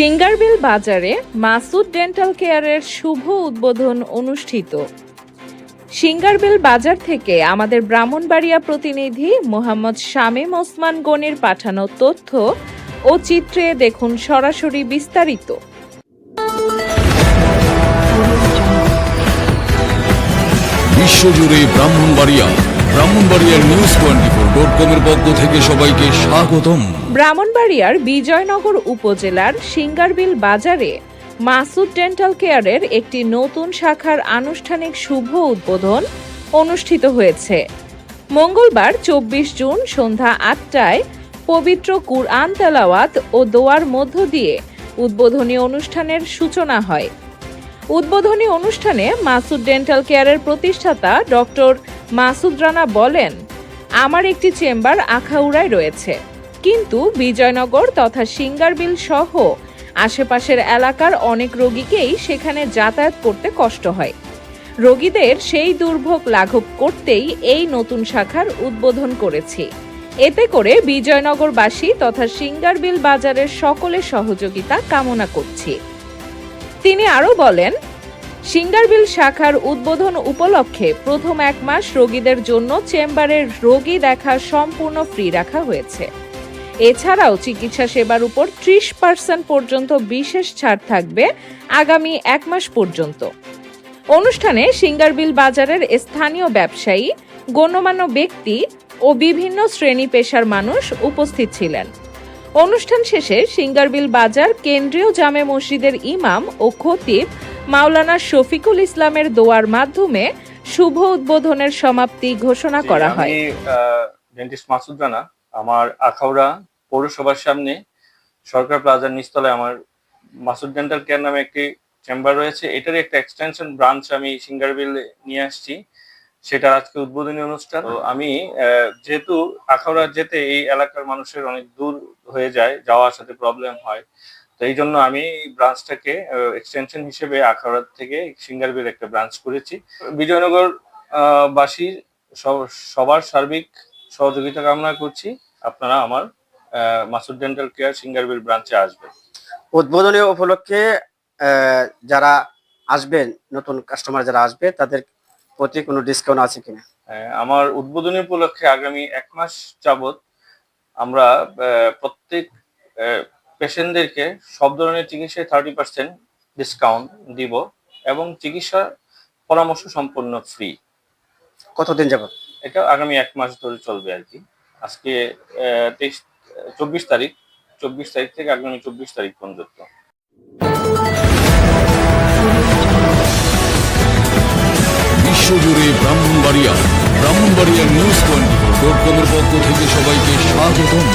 সিঙ্গারবিল বাজারে মাসুদ ডেন্টাল কেয়ারের শুভ উদ্বোধন অনুষ্ঠিত। সিঙ্গারবিল বাজার থেকে আমাদের ব্রাহ্মণবাড়িয়া প্রতিনিধি মোহাম্মদ শামীম ওসমান গনির পাঠানো তথ্য ও চিত্রে দেখুন সরাসরি বিস্তারিত। বিশ্বজুড়ে ব্রাহ্মণবাড়িয়া ব্রাহ্মণবাড়িয়ার নিউজ টোয়েন্টি ফোর ডট পক্ষ থেকে সবাইকে স্বাগতম। ব্রাহ্মণবাড়িয়ার বিজয়নগর উপজেলার সিঙ্গারবিল বাজারে মাসুদ ডেন্টাল কেয়ারের একটি নতুন শাখার আনুষ্ঠানিক শুভ উদ্বোধন অনুষ্ঠিত হয়েছে। মঙ্গলবার চব্বিশ জুন সন্ধ্যা আটটায় পবিত্র কুরআন তেলাওয়াত ও দোয়ার মধ্য দিয়ে উদ্বোধনী অনুষ্ঠানের সূচনা হয়। উদ্বোধনী অনুষ্ঠানে মাসুদ ডেন্টাল কেয়ারের প্রতিষ্ঠাতা ডক্টর মাসুদ রানা বলেন, আমার একটি চেম্বার আখাউড়ায় রয়েছে। কিন্তু বিজয়নগর তথা সিঙ্গারবিল সহ আশেপাশের এলাকার অনেক রোগীকেই সেখানে যাতায়াত করতে কষ্ট হয়। রোগীদের সেই দুর্ভোগ লাঘব করতেই এই নতুন শাখার উদ্বোধন করেছি। এতে করে বিজয়নগরবাসী তথা সিঙ্গারবিল বাজারের সকলের সহযোগিতা কামনা করছি। তিনি আরও বলেন সিঙ্গারবিল শাখার উদ্বোধন উপলক্ষে প্রথম এক মাস রোগীদের জন্য চেম্বারের রোগী দেখা সম্পূর্ণ ফ্রি রাখা হয়েছে। এছাড়াও চিকিৎসা সেবার উপর ত্রিশ পার্সেন্ট পর্যন্ত বিশেষ ছাড় থাকবে আগামী এক মাস পর্যন্ত। অনুষ্ঠানে সিঙ্গারবিল বাজারের স্থানীয় ব্যবসায়ী, গণ্যমান্য ব্যক্তি ও বিভিন্ন শ্রেণি পেশার মানুষ উপস্থিত ছিলেন। অনুষ্ঠান শেষে সিঙ্গারবিল বাজার কেন্দ্রীয় জামে মসজিদের ইমাম ও খতিব মাওলানা শফিকুল ইসলামের দোয়ার মাধ্যমে শুভ উদ্বোধনের সমাপ্তি ঘোষণা করা হয়। ডেন্টিস্ট মাসুদ রানা আমার আখাউড়া পৌরসভার সামনে সরকার প্লাজার নিচতলায় আমার মাসুদ ডেন্টাল কেয়ার নামে একটি চেম্বার রয়েছে। এটারই একটা এক্সটেনশন ব্রাঞ্চ আমি সিঙ্গারবিল নিয়ে আসছি। সেটা আজকে উদ্বোধনী অনুষ্ঠান। আমি যেহেতু আখাউড়া যেতে এই এলাকার মানুষের অনেক দূর হয়ে যায় যাওয়া আসাতে প্রবলেম হয় তো এই জন্য আমি এই ব্রাঞ্চটাকে এক্সটেনশন হিসেবে আখাউড়া থেকে সিঙ্গারবিল একটা ব্রাঞ্চ করেছি। বিজয়নগর বাসীর সব- সবার সার্বিক সহযোগিতা কামনা করছি। আপনারা আমার মাসুদ ডেন্টাল কেয়ার সিঙ্গারবিল ব্রাঞ্চে আসবেন। উদ্বোধনী উপলক্ষে যারা আসবেন নতুন কাস্টমার যারা আসবে তাদের প্রতি কোনো ডিসকাউন্ট আছে কিনা? আহ, আমার উদ্বোধনী উপলক্ষে আগামী এক মাস যাবত আমরা প্রত্যেক পেশেন্টদেরকে সব ধরনের চিকিৎসায় থার্টি পার্সেন্ট ডিসকাউন্ট দিব এবং চিকিৎসা পরামর্শ সম্পূর্ণ ফ্রি কতদিন যাবত এটা আগামী এক মাস ধরে চলবে আর কি। আজকে তেইশ চব্বিশ তারিখ চব্বিশ তারিখ থেকে আগামী চব্বিশ তারিখ পর্যন্ত। বিশ্বজুড়ে Brahmanbaria Brahmanbaria news twenty four dot কমের পক্ষ থেকে সবাইকে স্বাগতম।